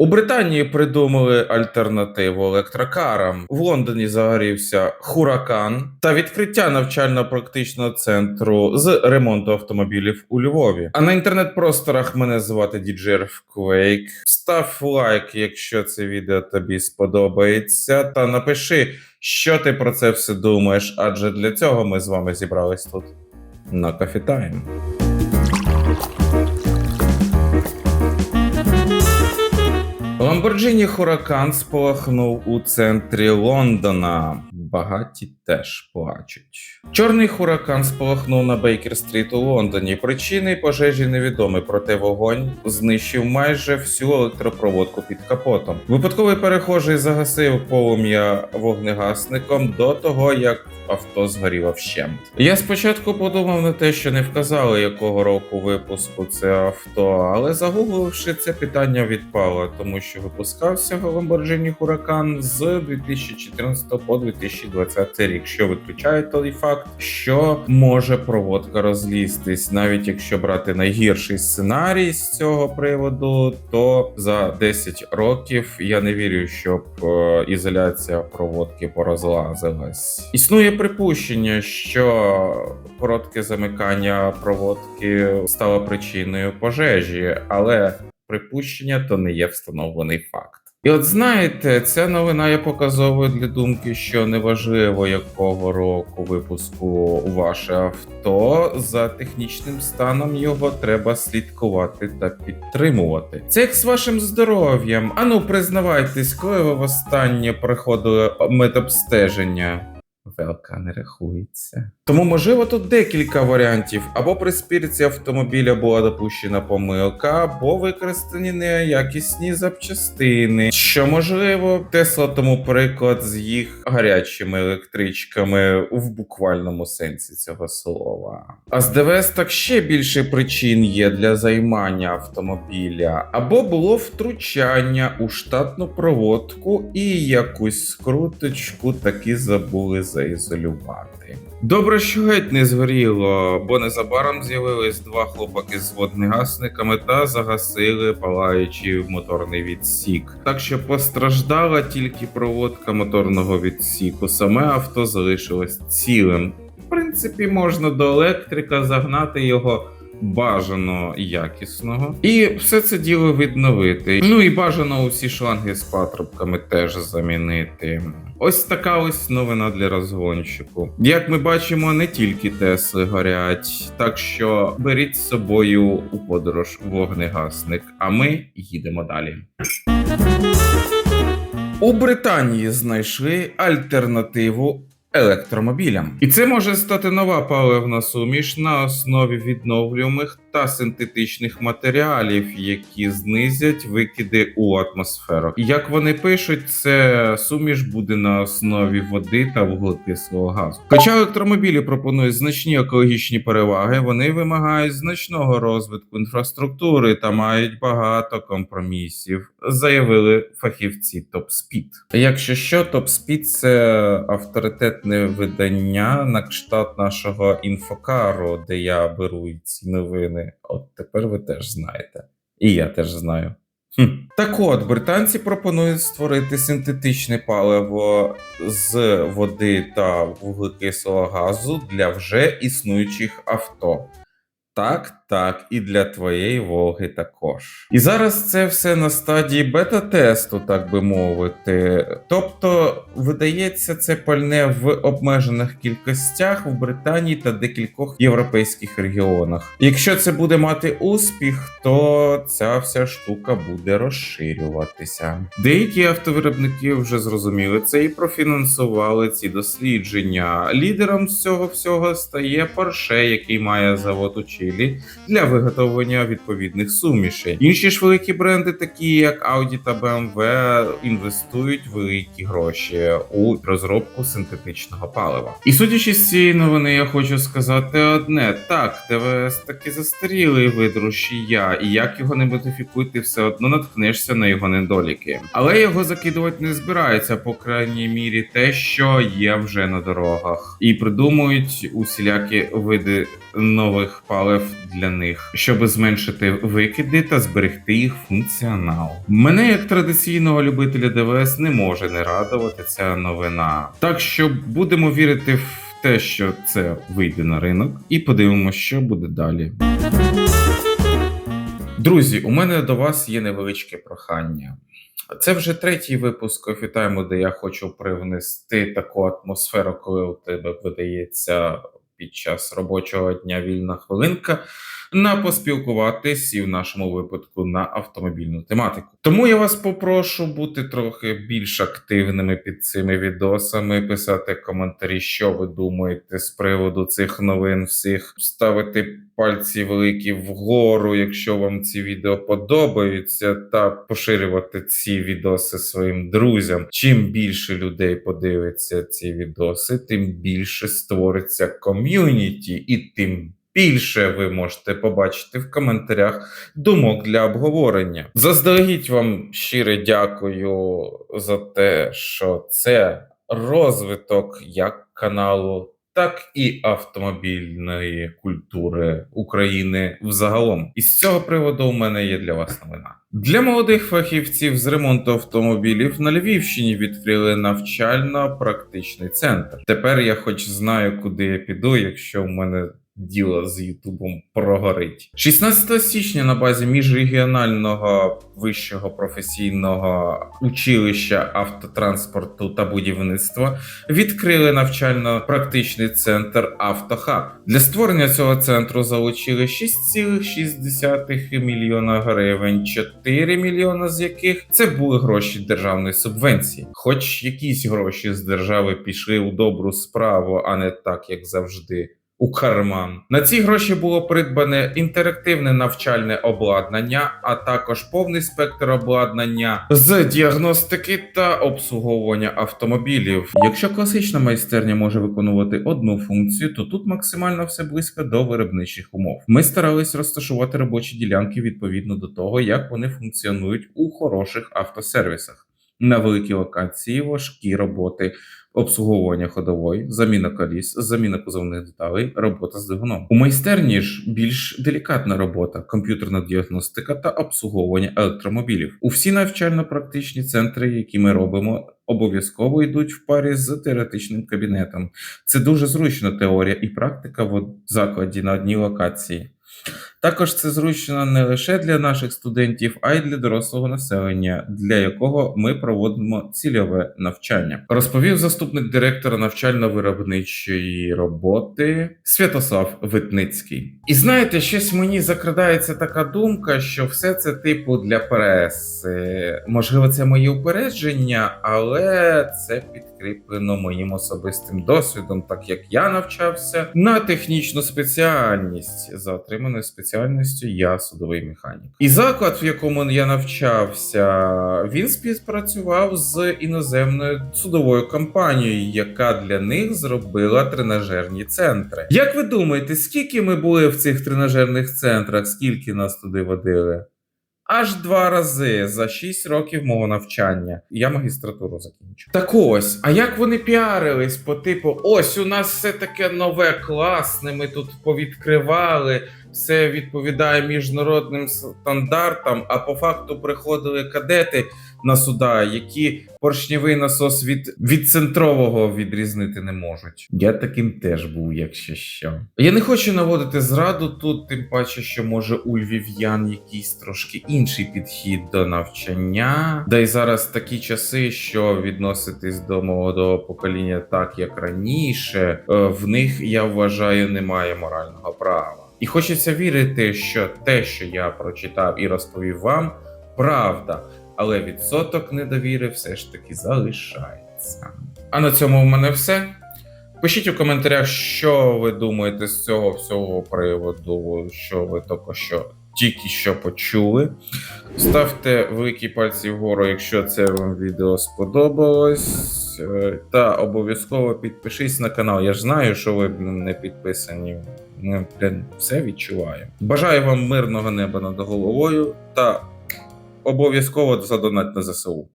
У Британії придумали альтернативу електрокарам. В Лондоні загорівся Хуракан та відкриття навчально-практичного центру з ремонту автомобілів у Львові. А на інтернет-просторах мене звати Quake. Став лайк, якщо це відео тобі сподобається, та напиши, що ти про це все думаєш, адже для цього ми з вами зібрались тут на Coffee Lamborghini Huracan спалахнув у центрі Лондона. Багаті теж плачуть. Чорний хуракан спалахнув на Бейкер-стріт у Лондоні. Причини пожежі невідомі, проте вогонь знищив майже всю електропроводку під капотом. Випадковий перехожий загасив полум'я вогнегасником до того, як авто згоріло вщент. Я спочатку подумав на те, що не вказали, якого року випуску це авто, але загугливши це питання відпало, тому що випускався Lamborghini Huracan з 2014 по 2020 рік, що виключає той факт, що може проводка розлізтись, навіть якщо брати найгірший сценарій з цього приводу, то за 10 років я не вірю, щоб е, ізоляція проводки порозлазилась. Існує припущення, що коротке замикання проводки стало причиною пожежі, але припущення то не є встановлений факт. І от знаєте, ця новина є показовою для думки, що неважливо якого року випуску ваше авто, за технічним станом його треба слідкувати та підтримувати. Це як з вашим здоров'ям. Ану, признавайтесь, коли ви востаннє проходили медобстеження. ВЛК не рахується. Тому можливо тут декілька варіантів: або при спірці автомобіля була допущена помилка, або використані неякісні запчастини. Що можливо, Тесла тому приклад з їх гарячими електричками в буквальному сенсі цього слова. А з ДВС так ще більше причин є для займання автомобіля, або було втручання у штатну проводку і якусь скруточку таки забули заізолювати. Добре, що геть не згоріло, бо незабаром з'явились два хлопаки з воднегасниками та загасили палаючий моторний відсік. Так що постраждала тільки проводка моторного відсіку. Саме авто залишилось цілим. В принципі, можна до електрика загнати його. Бажано якісного, і все це діло відновити. Ну і бажано усі шланги з патрубками теж замінити. Ось така ось новина для розгонщику. Як ми бачимо, не тільки Тесли горять, так що беріть з собою у подорож вогнегасник, а ми їдемо далі. У Британії знайшли альтернативу електромобілям. І це може стати нова паливна суміш на основі відновлюваних та синтетичних матеріалів, які знизять викиди у атмосферу. Як вони пишуть, це суміш буде на основі води та вуглекислого газу. Хоча електромобілі пропонують значні екологічні переваги, вони вимагають значного розвитку інфраструктури та мають багато компромісів, заявили фахівці TopSpeed. Якщо що, TopSpeed – це авторитетне видання на кшталт нашого інфокару, де я беру ці новини. От тепер ви теж знаєте. І я теж знаю. Хм. Так от, британці пропонують створити синтетичне паливо з води та вуглекислого газу для вже існуючих авто. Так, так, і для твоєї Волги також. І зараз це все на стадії бета-тесту, так би мовити. Тобто, видається це пальне в обмежених кількостях в Британії та декількох європейських регіонах. Якщо це буде мати успіх, то ця вся штука буде розширюватися. Деякі автовиробники вже зрозуміли це і профінансували ці дослідження. Лідером з цього всього стає Porsche, який має завод у Чилі для виготовлення відповідних сумішей. Інші ж великі бренди, такі як Audi та BMW, інвестують великі гроші у розробку синтетичного палива. І судячи з цієї новини, я хочу сказати одне: так, ТВС таки застарілий вид рушія, і як його не модифікуй, все одно наткнешся на його недоліки. Але його закидувати не збирається, по крайній мірі, те, що є вже на дорогах, і придумують усілякі види нових палив для них, щоб зменшити викиди та зберегти їх функціонал. Мене, як традиційного любителя ДВС, не може не радувати ця новина. Так що будемо вірити в те, що це вийде на ринок, і подивимося, що буде далі. Друзі, у мене до вас є невеличке прохання. Це вже третій випуск кофітайму, де я хочу привнести таку атмосферу, коли у тебе видається під час робочого дня вільна хвилинка на поспілкуватись і в нашому випадку на автомобільну тематику. Тому я вас попрошу бути трохи більш активними під цими відосами, писати коментарі, що ви думаєте з приводу цих новин, всіх ставити пальці великі вгору, якщо вам ці відео подобаються, та поширювати ці відоси своїм друзям. Чим більше людей подивиться ці відоси, тим більше створиться ком'юніті, і тим більше ви можете побачити в коментарях думок для обговорення. Заздалегідь вам щире дякую за те, що це розвиток як каналу, так і автомобільної культури України взагалом. І з цього приводу у мене є для вас новина. Для молодих фахівців з ремонту автомобілів на Львівщині відкрили навчально-практичний центр. Тепер я хоч знаю, куди я піду, якщо в мене діло з Ютубом прогорить. 16 січня на базі міжрегіонального вищого професійного училища автотранспорту та будівництва відкрили навчально-практичний центр Автохаб. Для створення цього центру залучили 6,6 мільйона гривень, 4 мільйона з яких це були гроші державної субвенції. Хоч якісь гроші з держави пішли у добру справу, а не так, як завжди у карман. На ці гроші було придбане інтерактивне навчальне обладнання, а також повний спектр обладнання з діагностики та обслуговування автомобілів. Якщо класична майстерня може виконувати одну функцію, то тут максимально все близько до виробничих умов. Ми старались розташувати робочі ділянки відповідно до того, як вони функціонують у хороших автосервісах. На великій локації важкі роботи обслуговування ходової, заміна коліс, заміна кузовних деталей, робота з двигуном. У майстерні ж більш делікатна робота, комп'ютерна діагностика та обслуговування електромобілів. У всі навчально-практичні центри, які ми робимо, обов'язково йдуть в парі з теоретичним кабінетом. Це дуже зручно теорія і практика в закладі на одній локації. Також це зручно не лише для наших студентів, а й для дорослого населення, для якого ми проводимо цільове навчання, розповів заступник директора навчально-виробничої роботи Святослав Витницький. І знаєте, щось мені закрадається така думка, що все це типу для преси. Можливо, це мої упередження, але це підкріплено моїм особистим досвідом, так як я навчався на технічну спеціальність за отриманою спеціальністю я судовий механік. І заклад, в якому я навчався, він співпрацював з іноземною судовою компанією, яка для них зробила тренажерні центри. Як ви думаєте, скільки ми були в цих тренажерних центрах? Скільки нас туди водили? Аж два рази за 6 років мого навчання. Я магістратуру закінчу. Так ось, а як вони піарились по типу: ось у нас все таке нове, класне, ми тут повідкривали, все відповідає міжнародним стандартам, а по факту приходили кадети на суда, які поршневий насос від, від центрового відрізнити не можуть. Я таким теж був, якщо що. Я не хочу наводити зраду тут, тим паче, що може у львів'ян якийсь трошки інший підхід до навчання. Да й зараз такі часи, що відноситись до молодого покоління так, як раніше, е, в них я вважаю немає морального права. І хочеться вірити, що те, що я прочитав і розповів вам, правда, але відсоток недовіри все ж таки залишається. А на цьому в мене все. Пишіть у коментарях, що ви думаєте з цього всього приводу, що ви тільки що тільки що почули. Ставте великі пальці вгору, якщо це вам відео сподобалось. Е, Та обов'язково підпишись на канал. Я ж знаю, що ви не підписані. Ми блин, все відчуваю. Бажаю вам мирного неба над головою та обов'язково задонать на ЗСУ.